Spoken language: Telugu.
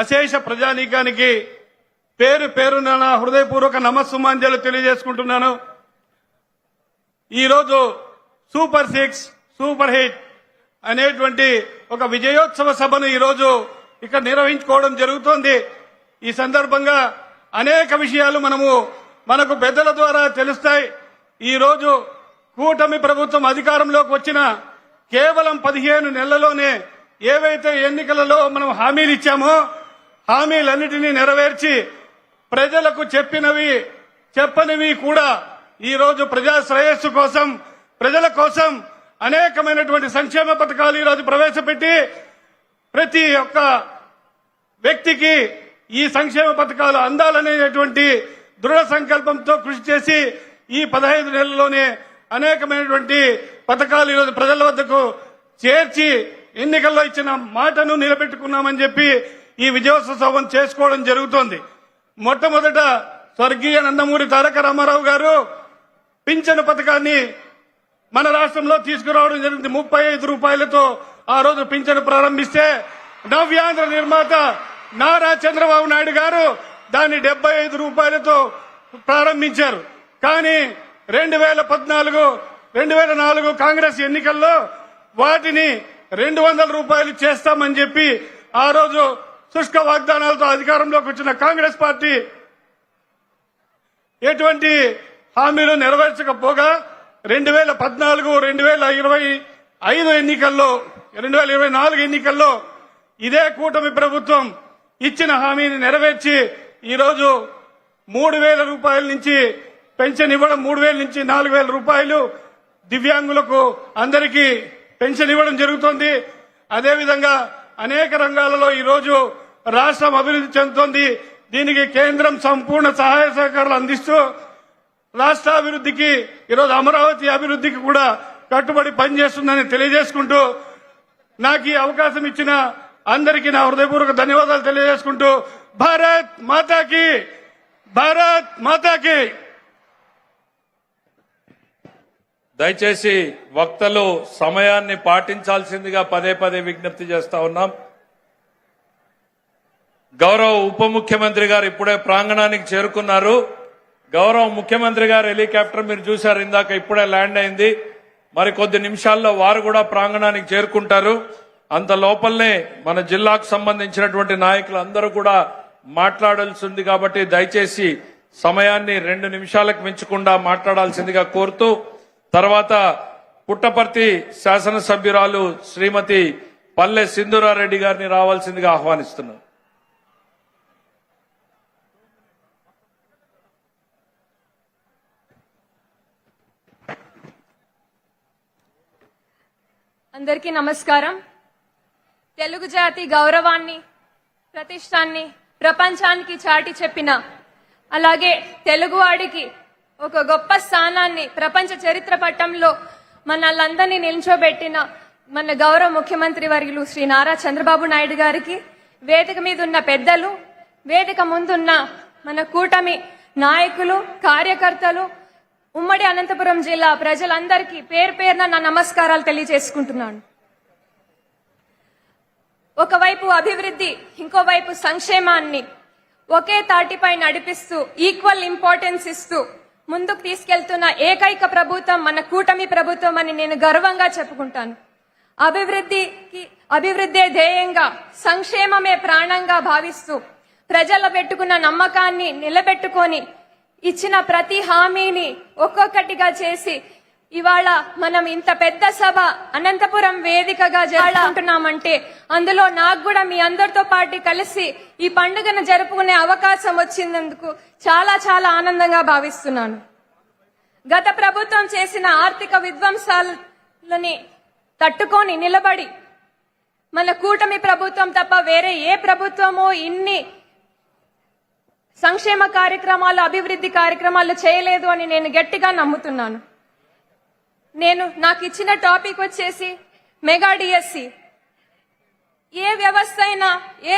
అశేష ప్రజానీకానికి పేరు పేరున నా హృదయపూర్వక నమస్సుమాంజలు తెలియజేసుకుంటున్నాను. ఈరోజు సూపర్ సిక్స్ సూపర్ హిట్ అనేటువంటి ఒక విజయోత్సవ సభను ఈరోజు ఇక్కడ నిర్వహించుకోవడం జరుగుతోంది. ఈ సందర్భంగా అనేక విషయాలు మనము మనకు పెద్దల ద్వారా తెలుస్తాయి. ఈరోజు కూటమి ప్రభుత్వం అధికారంలోకి వచ్చిన కేవలం పదిహేను నెలల్లోనే ఏవైతే ఎన్నికలలో మనం హామీలు ఇచ్చామో హామీలన్నిటినీ నెరవేర్చి ప్రజలకు చెప్పినవి చెప్పనివి కూడా ఈ రోజు ప్రజా శ్రేయస్సు కోసం ప్రజల కోసం అనేకమైనటువంటి సంక్షేమ పథకాలు ఈ రోజు ప్రవేశపెట్టి ప్రతి ఒక్క వ్యక్తికి ఈ సంక్షేమ పథకాలు అందాలనేటువంటి దృఢ సంకల్పంతో కృషి చేసి ఈ పదహైదు నెలల్లోనే అనేకమైనటువంటి పథకాలు ఈరోజు ప్రజల వద్దకు చేర్చి ఎన్నికల్లో ఇచ్చిన మాటను నిలబెట్టుకున్నామని చెప్పి ఈ విజయోత్సవం చేసుకోవడం జరుగుతోంది. మొట్టమొదట స్వర్గీయ నందమూరి తారక రామారావు గారు పింఛను పథకాన్ని మన రాష్ట్రంలో తీసుకురావడం జరిగింది. ముప్పై ఐదు రూపాయలతో ఆ రోజు పింఛను ప్రారంభిస్తే నవ్యాంధ్ర నిర్మాత నారా చంద్రబాబు నాయుడు గారు దాన్ని డెబ్బై ఐదు రూపాయలతో ప్రారంభించారు. కానీ రెండు వేల పద్నాలుగు రెండు వేల నాలుగు కాంగ్రెస్ ఎన్నికల్లో వాటిని రెండు వందల రూపాయలు చేస్తామని చెప్పి ఆ రోజు శుష్క వాగ్దానాలతో అధికారంలోకి వచ్చిన కాంగ్రెస్ పార్టీ ఎటువంటి హామీలు నెరవేర్చకపోగా రెండు వేల పద్నాలుగు రెండు వేల ఇరవై ఐదు ఎన్నికల్లో రెండు వేల ఇరవై నాలుగు ఎన్నికల్లో ఇదే కూటమి ప్రభుత్వం ఇచ్చిన హామీని నెరవేర్చి ఈరోజు మూడు వేల రూపాయల నుంచి పెన్షన్ ఇవ్వడం మూడు వేల నుంచి నాలుగు వేల రూపాయలు దివ్యాంగులకు అందరికీ పెన్షన్ ఇవ్వడం జరుగుతోంది. అదేవిధంగా అనేక రంగాలలో ఈరోజు రాష్ట్రం అభివృద్ధి చెందుతోంది. దీనికి కేంద్రం సంపూర్ణ సహాయ సహకారాలు అందిస్తూ రాష్ట్ర అభివృద్ధికి ఈరోజు అమరావతి అభివృద్ధికి కూడా కట్టుబడి పనిచేస్తుందని తెలియజేసుకుంటూ నాకు ఈ అవకాశం ఇచ్చిన అందరికీ నా హృదయపూర్వక ధన్యవాదాలు తెలియజేసుకుంటూ భారత్ మాతాకి భారత్ మాతాకి. దయచేసి వక్తలు సమయాన్ని పాటించాల్సిందిగా పదే పదే విజ్ఞప్తి చేస్తా ఉన్నాం. గౌరవ ఉప ముఖ్యమంత్రి గారు ఇప్పుడే ప్రాంగణానికి చేరుకున్నారు. గౌరవ ముఖ్యమంత్రి గారు హెలికాప్టర్ మీరు చూశారు ఇందాక ఇప్పుడే ల్యాండ్ అయింది. మరి కొద్ది నిమిషాల్లో వారు కూడా ప్రాంగణానికి చేరుకుంటారు. అంత లోపలనే మన జిల్లాకు సంబంధించినటువంటి నాయకులు అందరూ కూడా మాట్లాడాల్సి ఉంది కాబట్టి దయచేసి సమయాన్ని రెండు నిమిషాలకు మించకుండా మాట్లాడాల్సిందిగా కోరుతూ తర్వాత పుట్టపర్తి శాసనసభ్యురాలు శ్రీమతి పల్లె సింధురారెడ్డి గారిని రావాల్సిందిగా ఆహ్వానిస్తున్నారు అందరికీ నమస్కారం. తెలుగు జాతి గౌరవాన్ని ప్రతిష్టాన్ని ప్రపంచానికి చాటి చెప్పిన అలాగే తెలుగువాడికి ఒక గొప్ప స్థానాన్ని ప్రపంచ చరిత్ర పట్టంలో మనల్లందరినీ నిల్చోబెట్టిన మన గౌరవ ముఖ్యమంత్రి వర్యులు శ్రీ నారా చంద్రబాబు నాయుడు గారికి వేదిక మీద ఉన్న పెద్దలు వేదిక ముందున్న మన కూటమి నాయకులు కార్యకర్తలు ఉమ్మడి అనంతపురం జిల్లా ప్రజలందరికీ పేరు పేరున నా నమస్కారాలు తెలియజేసుకుంటున్నాను. ఒకవైపు అభివృద్ధి ఇంకోవైపు సంక్షేమాన్ని ఒకే తాటిపై నడిపిస్తూ ఈక్వల్ ఇంపార్టెన్స్ ఇస్తూ ముందుకు తీసుకెళ్తున్న ఏకైక ప్రభుత్వం మన కూటమి ప్రభుత్వం అని నేను గర్వంగా చెప్పుకుంటాను. అభివృద్ధికి అభివృద్ధే ధ్యేయంగా సంక్షేమమే ప్రాణంగా భావిస్తూ ప్రజల పెట్టుకున్న నమ్మకాన్ని నిలబెట్టుకొని ఇచ్చిన ప్రతి హామీని ఒక్కొక్కటిగా చేసి ఇవాళ మనం ఇంత పెద్ద సభ అనంతపురం వేదికగా జరుపుకుంటున్నామంటే అందులో నాకు కూడా మీ అందరితో పాటు కలిసి ఈ పండుగను జరుపుకునే అవకాశం వచ్చినందుకు చాలా చాలా ఆనందంగా భావిస్తున్నాను. గత ప్రభుత్వం చేసిన ఆర్థిక విధ్వంసాలని తట్టుకొని నిలబడి మన కూటమి ప్రభుత్వం తప్ప వేరే ఏ ప్రభుత్వమో ఇన్ని సంక్షేమ కార్యక్రమాలు అభివృద్ధి కార్యక్రమాలు చేయలేదు అని నేను గట్టిగా నమ్ముతున్నాను. నేను నాకు ఇచ్చిన టాపిక్ వచ్చేసి మెగా డిఎస్సి ఏ వ్యవస్థ అయినా ఏ